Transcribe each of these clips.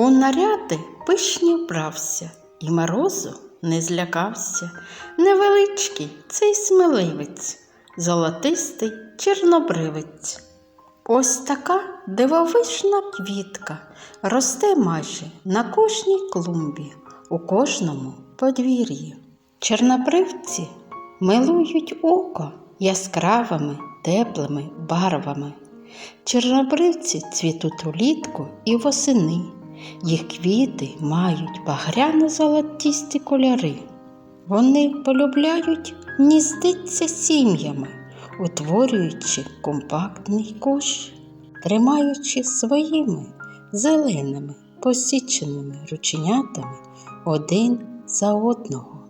У наряди пишні вбрався, і морозу не злякався. Невеличкий цей сміливець, золотистий чорнобривець. Ось така дивовижна квітка росте майже на кожній клумбі, у кожному подвір'ї. Чорнобривці милують око яскравими теплими барвами. Чорнобривці цвітуть улітку і восени. Їх квіти мають багряно-золотісті кольори. Вони полюбляють гніздиться сім'ями, утворюючи компактний кущ, тримаючи своїми зеленими посіченими рученятами один за одного.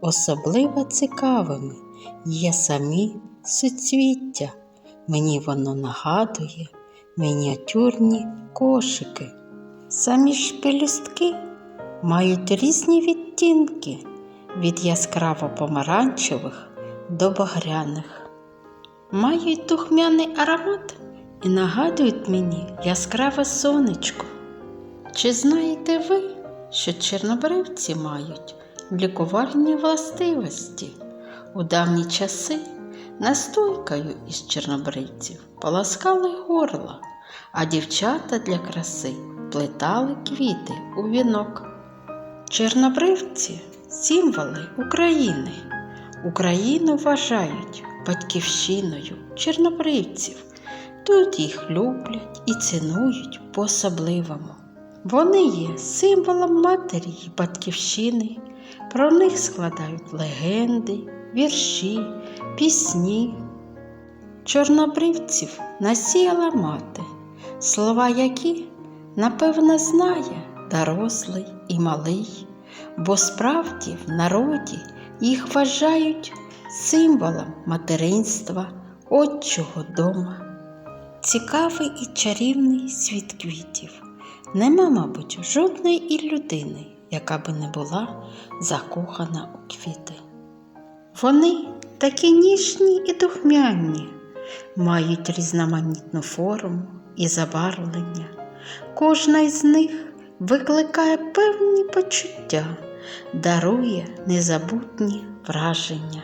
Особливо цікавими є самі суцвіття. Мені воно нагадує мініатюрні кошики. Самі ж пелюстки мають різні відтінки від яскраво помаранчевих до багряних. Мають духмяний аромат і нагадують мені яскраве сонечко. Чи знаєте ви, що чорнобривці мають лікувальні властивості? У давні часи настойкою із чорнобривців полоскали горло, а дівчата для краси плетали квіти у вінок. Чорнобривці символи України. Україну вважають батьківщиною чорнобривців. Тут їх люблять і цінують по-особливому. Вони є символом матері й батьківщини. Про них складають легенди, вірші, пісні. Чорнобривців насіяла мати, слова які, напевно, знає дорослий і малий, бо справді в народі їх вважають символом материнства, отчого дома. Цікавий і чарівний світ квітів. Нема, мабуть, жодної і людини, яка би не була закохана у квіти. Вони такі ніжні і духмяні, мають різноманітну форму і забарвлення. Кожна із них викликає певні почуття, дарує незабутні враження.